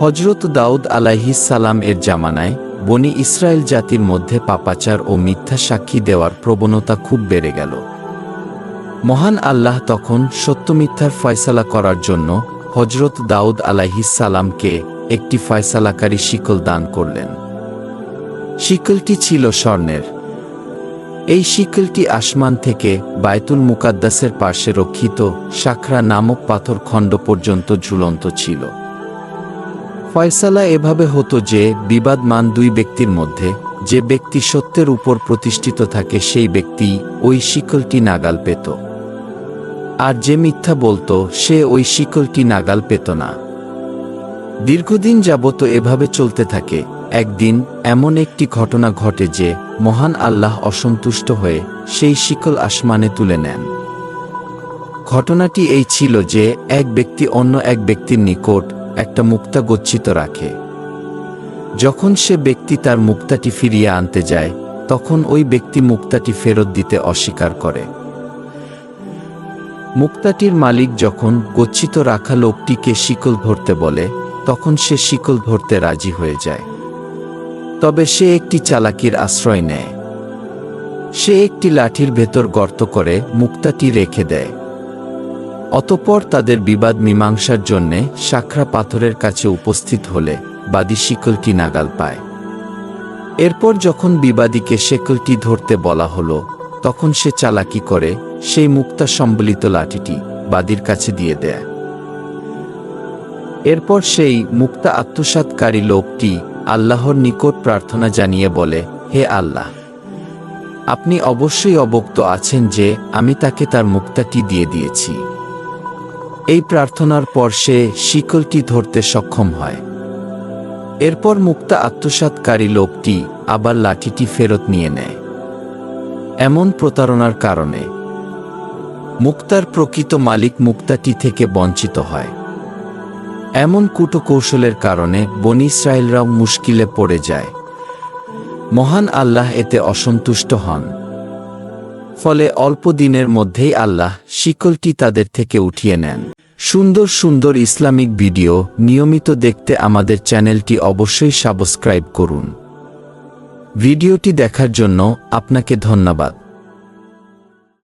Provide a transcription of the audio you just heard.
হজরত দাউদ সালাম এর জামানায় বনি ইসরায়েল জাতির মধ্যে পাপাচার ও মিথ্যা সাক্ষী দেওয়ার প্রবণতা খুব বেড়ে গেল। মহান আল্লাহ তখন সত্য মিথ্যার ফয়সালা করার জন্য হজরত দাউদ সালামকে একটি ফয়সালাকারী শিকল দান করলেন। শিকলটি ছিল স্বর্ণের। এই শিকলটি আসমান থেকে বায়তুল মুকাদ্দাসের পার্শ্বে রক্ষিত শাখরা নামক পাথর খণ্ড পর্যন্ত ঝুলন্ত ছিল। ফয়সালা এভাবে হতো যে, বিবাদমান দুই ব্যক্তির মধ্যে, যে ব্যক্তি সত্যের উপর প্রতিষ্ঠিত থাকে সেই ব্যক্তি ওই শিকলটি নাগাল পেত। আর যে মিথ্যা বলতো, সে ওই শিকলটি নাগাল পেত না। দীর্ঘদিন যাবত এভাবে চলতে থাকে। একদিন, এমন একটি ঘটনা ঘটে যে, মহান আল্লাহ অসন্তুষ্ট হয়ে সেই শিকল আসমানে তুলে নেন। ঘটনাটি এই ছিল যে, এক ব্যক্তি অন্য এক ব্যক্তির নিকট একটা মুক্তা গচ্ছিত রাখে। যখন সে ব্যক্তি তার মুক্তাটি ফিরিয়ে আনতে যায়, তখন ওই ব্যক্তি মুক্তাটি ফেরত দিতে অস্বীকার করে। মুক্তাটির মালিক যখন গচ্ছিত রাখা লোকটিকে শিকল ধরতে বলে, তখন সে শিকল ধরতে রাজি হয়ে যায়। তবে সে একটি চালাকির আশ্রয় নেয়। সে একটি লাঠির ভেতর গর্ত করে মুক্তাটি রেখে দেয়। অতপর তাদের বিবাদ মীমাংসার জন্যে শাখরা পাথরের কাছে উপস্থিত হলে বাদী শিকলটি নাগাল পায়। এরপর যখন বিবাদীকে শেকলটি ধরতে বলা হলো, তখন সে চালাকি করে সেই মুক্তা সম্বলিত লাঠিটি বাদীর কাছে দিয়ে দেয়। এরপর সেই মুক্তা আত্মসাতকারী লোকটি আল্লাহর নিকট প্রার্থনা জানিয়ে বলে, হে আল্লাহ, আপনি অবশ্যই অবক্ত আছেন যে আমি তাকে তার মুক্তাটি দিয়ে দিয়েছি। এই প্রার্থনার পর সে শিকলটি ধরতে সক্ষম হয়। এরপর মুক্তা আত্মসাতকারী লোকটি আবার লাঠিটি ফেরত নিয়ে নেয়। এমন প্রতারণার কারণে মুক্তার প্রকৃত মালিক মুক্তাটি থেকে বঞ্চিত হয়। এমন কূটকৌশলের কারণে বনি ইসরায়েলরাও মুশকিলে পড়ে যায়। মহান আল্লাহ এতে অসন্তুষ্ট হন। ফলে অল্প দিনের মধ্যেই আল্লাহ শিকলটি তাদের থেকে উঠিয়ে নেন। সুন্দর সুন্দর ইসলামিক ভিডিও নিয়মিত দেখতে আমাদের চ্যানেলটি অবশ্যই সাবস্ক্রাইব করুন। ভিডিওটি দেখার জন্য আপনাকে ধন্যবাদ।